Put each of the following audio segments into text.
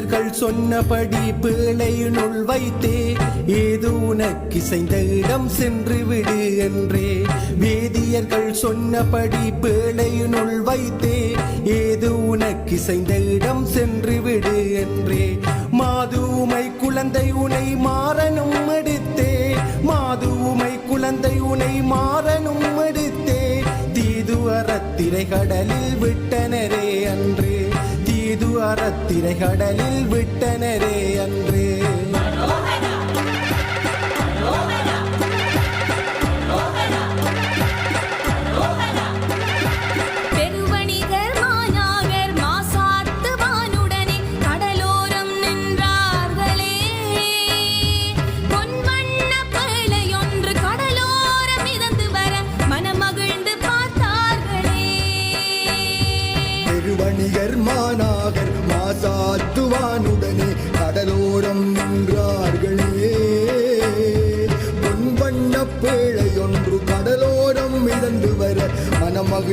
மன்னர்கள் சொன்னபடி பேழையினுள் வைத்தே ஏது உனக்கிசைந்த இடம் சென்று விடு என்றே. வேதியர்கள் சொன்னபடி பேழையினுள் வைத்தே ஏது உனக்கிசைந்த இடம் சென்று விடு என்றே மாதுமை குழந்தை உனை மாறனும் எடுத்தே மாதுமை குழந்தை உனை மாறனும் எடுத்தே. தீது அறத்திரை கடலில் விட்டன அறத்திரை கடலில் விட்டனரே அன்று.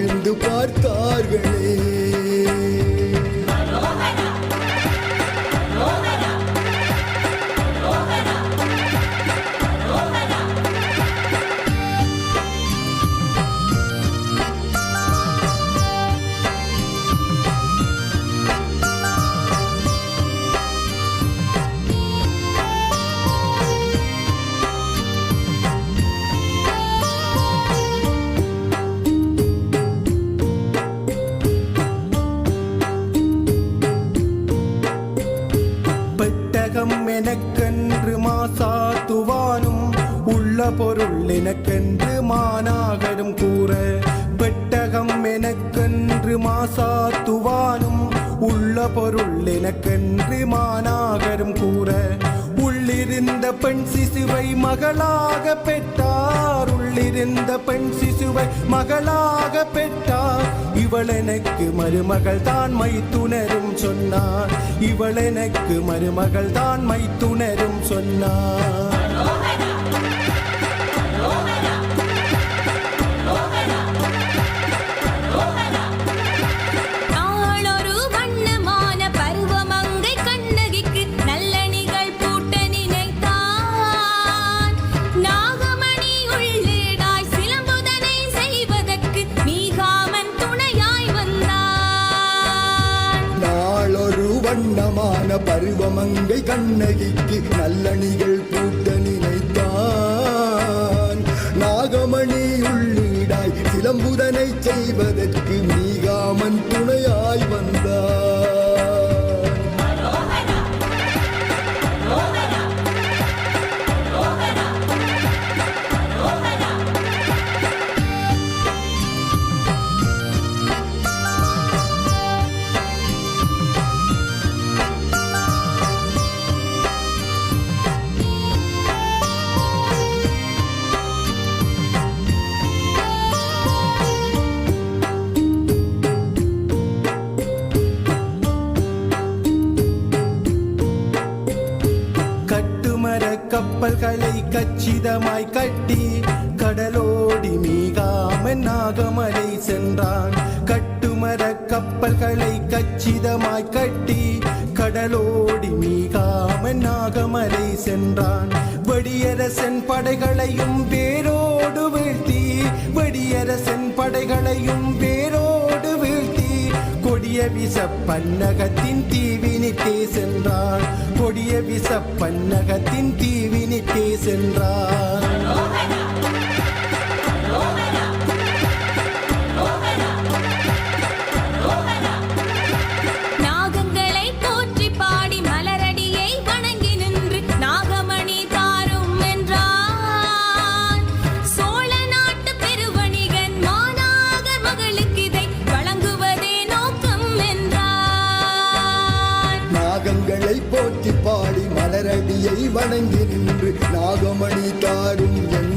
மனமகிழ்ந்து பார்த்தார்களே. உள்ளிருந்த பெண் சிசுவை மகளாக பெற்றார். உள்ளிருந்த பெண் சிசுவை மகளாக பெற்றார். இவள் எனக்கு மருமகள் தான் மைத்துணரும் சொன்னார். இவள் எனக்கு மருமகள் தான் மைத்துணரும் சொன்னார். மங்கை கண்ணகிக்கு நல்லணிகள் பூட்ட நாகமலை சென்றான். கட்டுமர கப்பல்களை கச்சிதமாய் கட்டி கடலோடி மீகாமன் நாகமலை சென்றான். வெடியரசன் படைகளையும் வேரோடு வீழ்த்தி வெடியரசன் படைகளையும் வேரோடு வீழ்த்தி கொடிய விச பன்னகத்தின் தீவினிட்டே சென்றான். கொடிய விச பன்னகத்தின் தீவினிட்டே சென்றான். வணங்கி நின்று நாகமணி தாரும் என்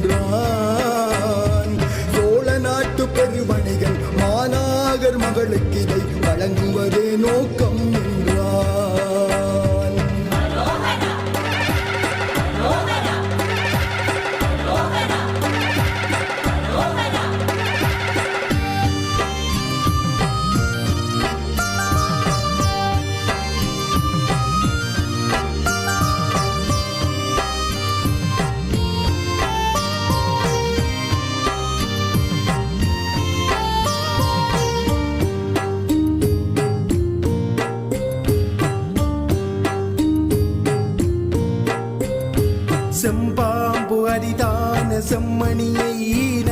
செம்பாம்பு அரிதான செம்மணியை ஈன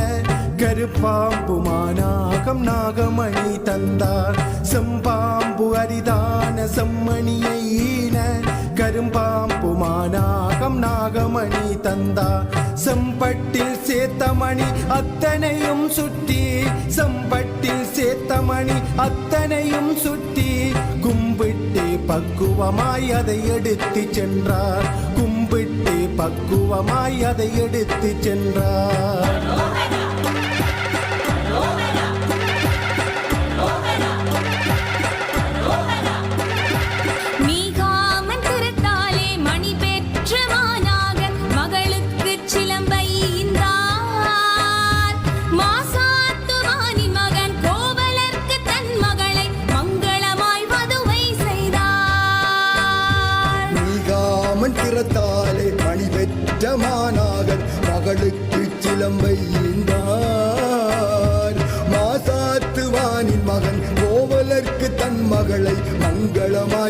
கருப்பாம்பு மாநாகம் நாகமணி தந்தார். செம்பாம்பு அரிதான செம்மணியை ஈன கரும்பாம்புமானாகம் நாகமணி தந்தா. செம்பட்டில் சேத்தமணி அத்தனையும் சுற்றி செம்பட்டில் சேத்தமணி அத்தனையும் சுற்றி கும்பிட்டு பக்குவமாய் அதை எடுத்து சென்றார். கும்பிட்டு பக்குவமாய் அதை எடுத்து சென்றார்.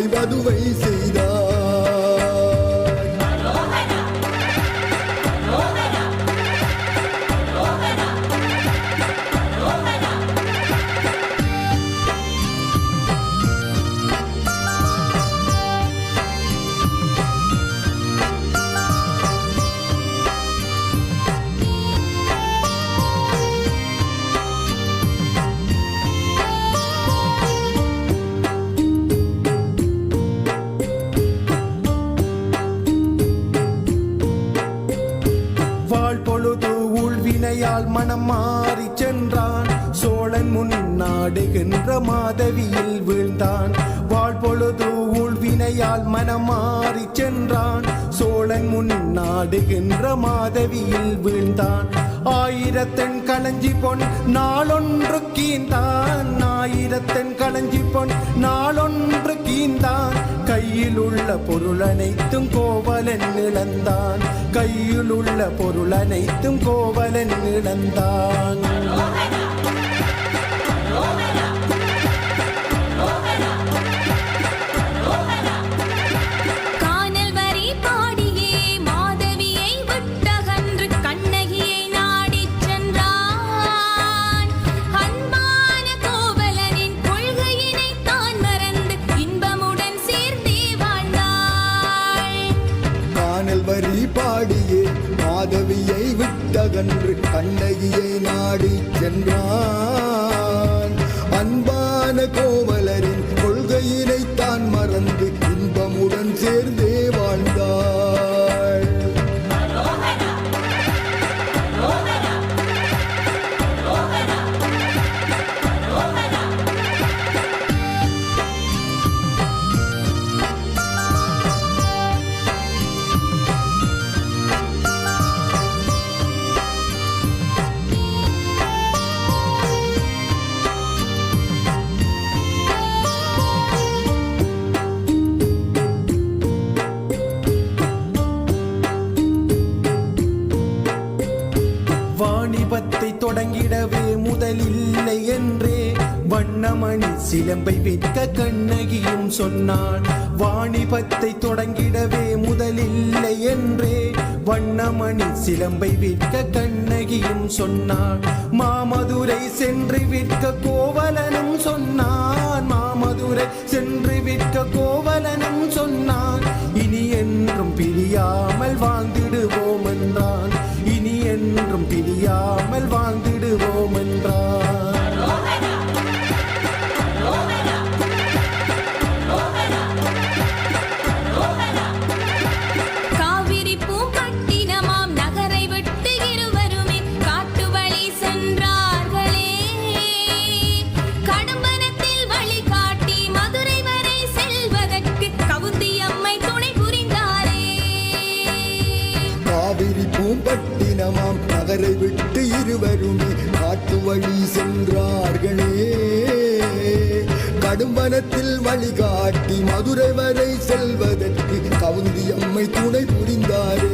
cima do. மாதவியில் வீழ்ந்தான். வாழ்பொழுது உள்வினையால் மனம் மாறி சென்றான். சோழன் முன் நாடுகின்ற மாதவியில் வீழ்ந்தான். ஆயிரத்தெண் களஞ்சி பொன் நாளொன்று கீந்தான். ஆயிரத்தெண் களஞ்சி பொன் நாளொன்று கீந்தான். கையில் உள்ள பொருள் அனைத்தும் கோவலன் இழந்தான். கையில் உள்ள பொருள் அனைத்தும் கோவலன் இழந்தான். சொன்னாள் வாணிபத்தை தொடங்கிடவே முதலில்லை என்றே. வண்ணமணி சிலம்பை விற்க கண்ணகியும் சொன்னாள் மாமதுரை சென்று விற்க கோவலனும் சொன்னான். மாமதுரை சென்று விற்க கோவலனும் சொன்னான் இனி என்றும் பிரியாமல் வா மனத்தில் வழிகாட்டி மதுரை வரை செல்வதற்கு கவுந்தி அம்மை துணை புரிந்தாரே.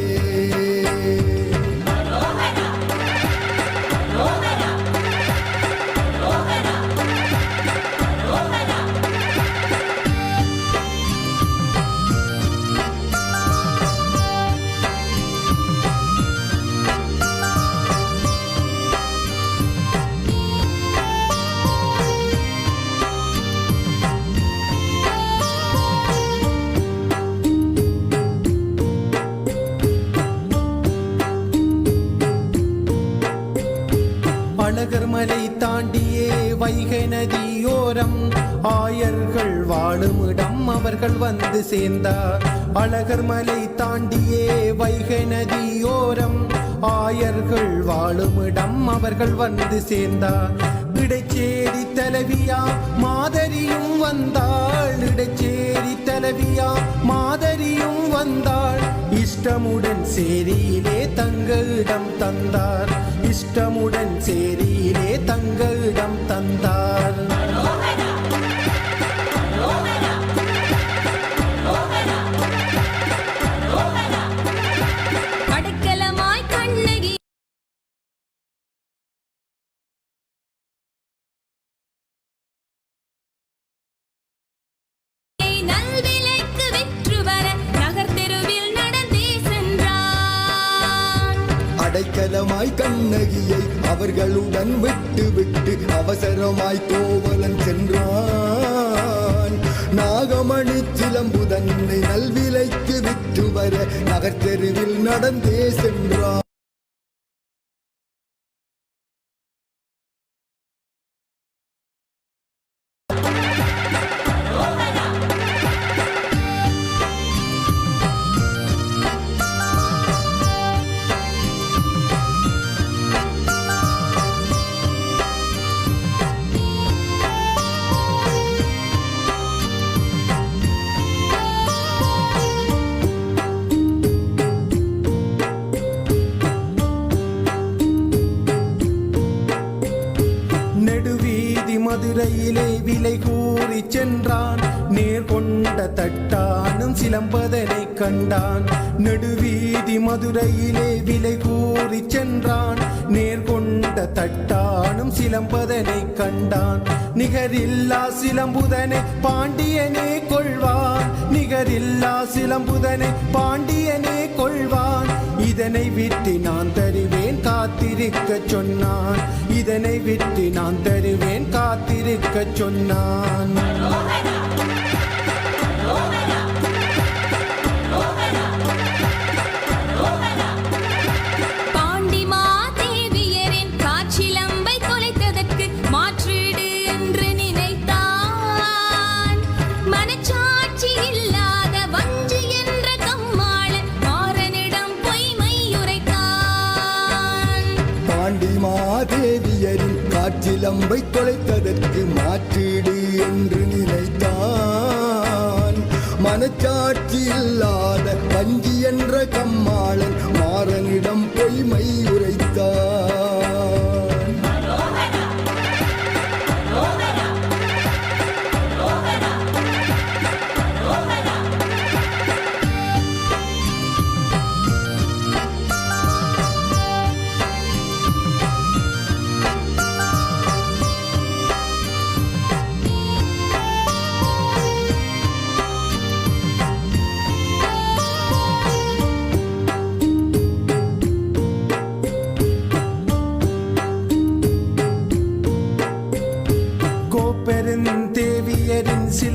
அழகர் மலை தாண்டியே வைகை நதியோரம். ஆயர்கள் வாழுமிடம் அவர்கள் வந்து சேர்ந்தார் இடைச்சேரி தலைவியா மாதரியும் வந்தாள். இடைச்சேரி தலைவியா மாதரியும் வந்தாள். இஷ்டமுடன் சேரியிலே தங்களிடம் தந்தார். இஷ்டமுடன் சேரியிலே தங்களிடம் இடம் தந்தார். அவசரமாய் கோவலன் சென்றான். நாகமணி சிலம்பு தன்னை நல்விலைக்கு விற்று வர நகர்த்தெருவில் நடந்தே சென்றான். என்றான். நீர் கொண்ட தட்டானும் சிலம்பதனை கண்டான். நெடுவீதி மதுரையிலே விலை கூறி சென்றான். நேர்கொண்ட தட்டானும் சிலம்பதனை கண்டான். நிகரில்லா சிலம்புதனை பாண்டியனே கொள்வான். நிகரில்லா சிலம்புதனை பாண்டியனே கொள்வான். இதனை விட்டு நான் தருவேன் காத்திருக்க சொன்னான். இதனை விட்டு நான் தருவேன் காத்திருக்க சொன்னான். காற்றிலம்பை தொலைத்ததற்கு மாற்றீடு என்று நினைத்தான். மனச்சாட்சி இல்லாத பஞ்சி என்ற கம்மாளன் மாறனிடம் பொய்மை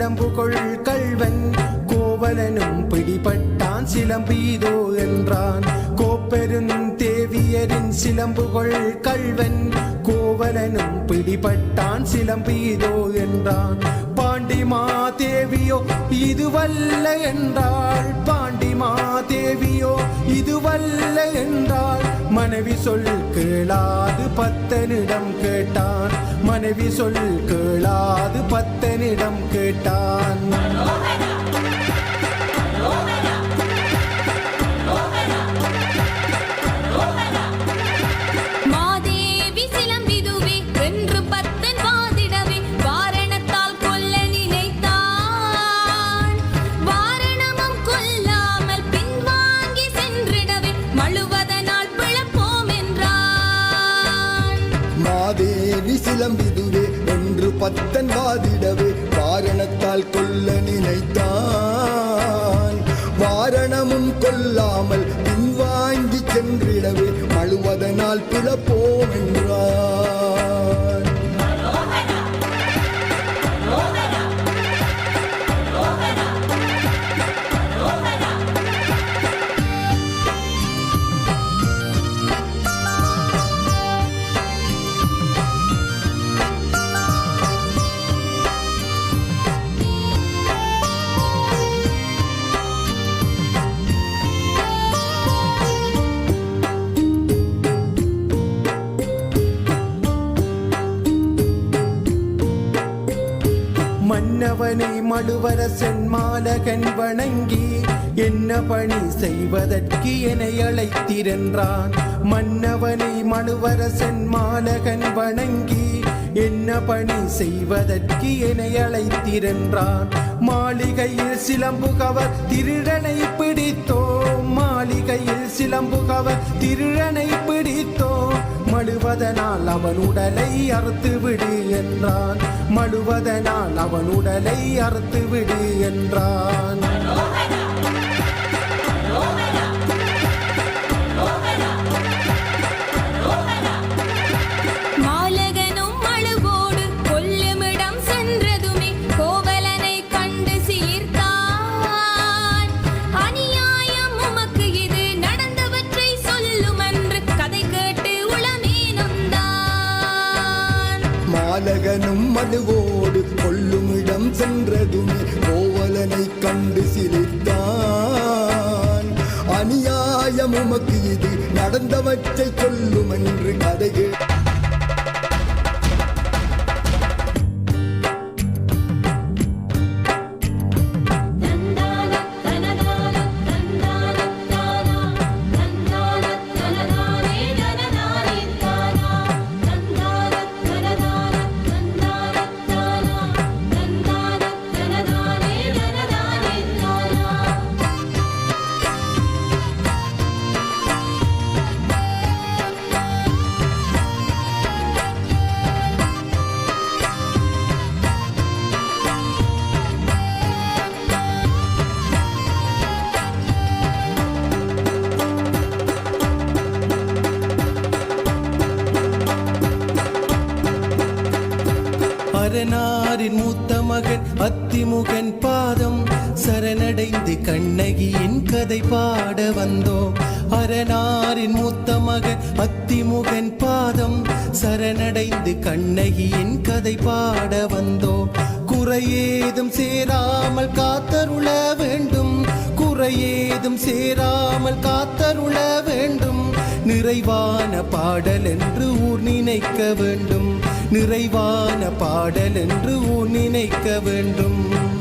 சிலம்புகொள் கல்வன் கோவலனும் பிடிபட்டான் சிலம்பீதோ என்றான். கோப்பெருந்தேவியரின் சிலம்புகொள் கல்வன் கோவலனும் பிடிபட்டான் சிலம்பீதோ என்றான். பாண்டிமா தேவியோ இதுவல்ல என்றாள். பாண்டிமா தேவியோ இதுவல்ல என்றாள். மனைவி சொல் கேளாது பத்தனிடம் கேட்டான். மனைவி சொல் கேளாது பத்தனிடம் கேட்டான். மன்னவனை மழுவரசன் மாலகன் வணங்கி என்ன பணி செய்வதற்கு என அழைத்திருந்தான் மன்னவனை மழுவரசன் மாலகன் வணங்கி என்ன பணி செய்வதற்கு என அழைத்திருந்தான் மாளிகையில் சிலம்பு கவர் திருடனை பிடித்தோம். மாளிகையில் சிலம்பு கவர் திருடனை பிடித்தோம். மடுவதனால் அவன் உடலை அறுத்து விடு என்றான். மடுவதனால் அவன் உடலை அறுத்து விடு என்றான். சென்றதுமே கோவலனை கண்டு சிலித்தான் அநியாயம் உமக்கு இது நடந்தவற்றை சொல்லும் என்று கதைகள் அரணாரின் மூத்த மகன்? அத்திமுகன் பாதம் சரணடைந்து கண்ணகியின் கதை பாட வந்தோம். குறையேதும் சேராமல் காத்தருள வேண்டும். குறையேதும் சேராமல் காத்தருள வேண்டும். நிறைவான பாடல் என்று ஊர் நினைக்க வேண்டும். நிறைவான பாடல் என்று ஊர் நினைக்க வேண்டும்.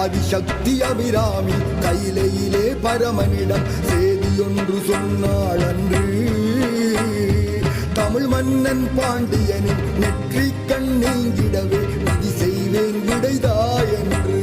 ஆதிசக்தி அபிராமி கைலையிலே பரமனிடம் செய்தியொன்று சொன்னாள் அன்று தமிழ் மன்னன் பாண்டியனின் நெற்றி கண் நீங்கிடவே விதி செய்வேன் விடைதா என்று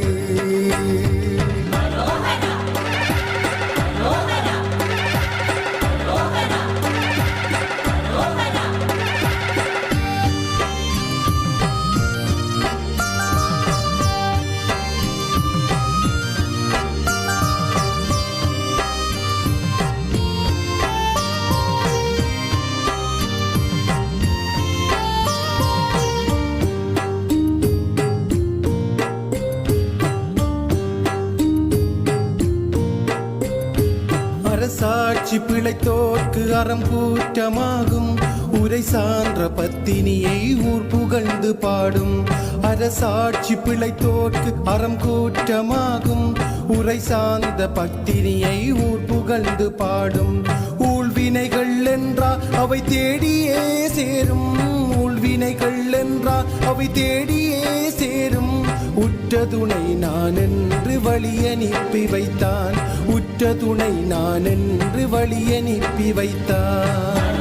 அரசாட்சி பிழைத்தோர்க்கு அறம் கூற்றமாகும். உரை சான்ற பத்தினியை ஊர் புகழ்ந்து பாடும். அரசாட்சி பிழைத்தோர்க்கு அறம் கூற்றமாகும். உரை சார்ந்த பத்தினியை ஊர் புகழ்ந்து பாடும். ஊழ்வினைகள் என்றா அவை தேடியே சேரும். ஊழ்வினைகள் என்றா அவை தேடியே சேரும். உற்ற துணை நான் என்று வழி அனுப்பி வைத்தான். உற்ற துணை நான் என்று வழி அனுப்பி வைத்தான்.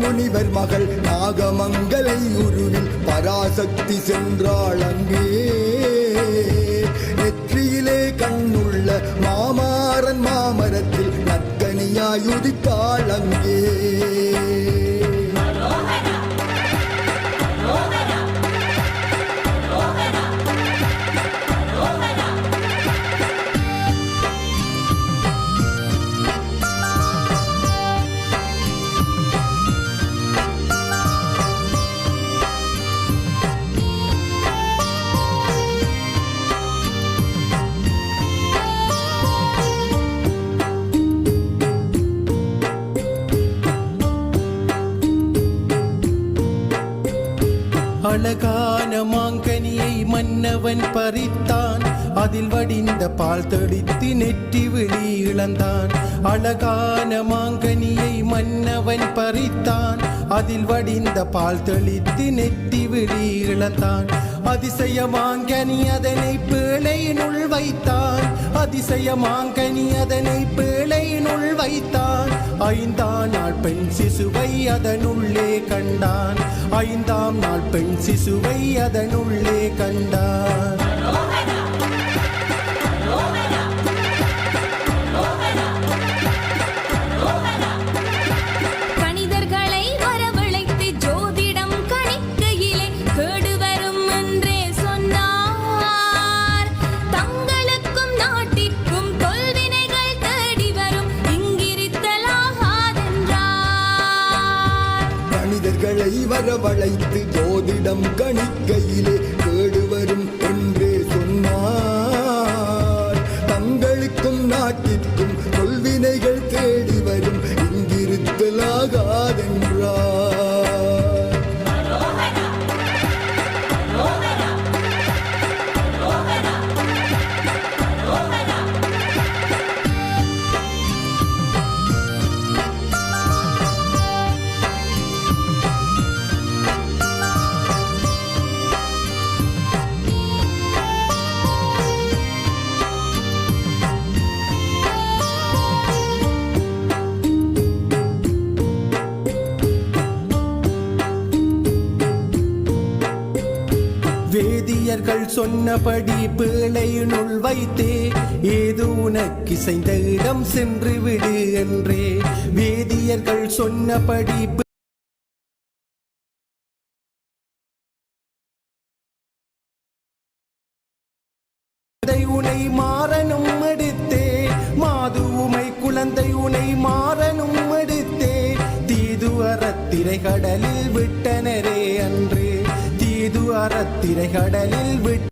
முனிவர் மகள் நாகமங்கலை உருவில் பராசக்தி சென்றாள் அங்கே. நெற்றியிலே கண்ணுள்ள மாமாறன் மாமரத்தில் நற்கனியாயுதித்தாள் அங்கே. அழகான மாங்கனியை மன்னவன் பறித்தான். அதில் வடிந்த பால் தடித்து நெற்றி விழி இழந்தான். அழகான மாங்கனியை மன்னவன் பறித்தான். அதில் வடிந்த பால் தெளித்து நெற்றி விழி இழந்தான். அதிசய மாங்கனி அதனை பேழையினுள் வைத்தான். அதிசய மாங்கனி அதனை பேழையினுள் வைத்தான். ஐந்தாம் நாள் பெண் சிசுவை அதனுள்ளே கண்டான். ஐந்தாம் நாள் பெண் சிசுவை அதனுள்ளே கண்டான். சொன்னபடி பேழையினுள் வைத்தே ஏது உனக்கு இசைந்த இடம் சென்று விடு என்றே. வேதியர்கள் சொன்னபடி உனை மாறனும் எடுத்தே. மாது உமை குழந்தை உனை மாறனும் எடுத்தே. தீது அறத்திரை கடலில் விட்டனரே அன்று. இது அறத்திரை கடலில் விட்டு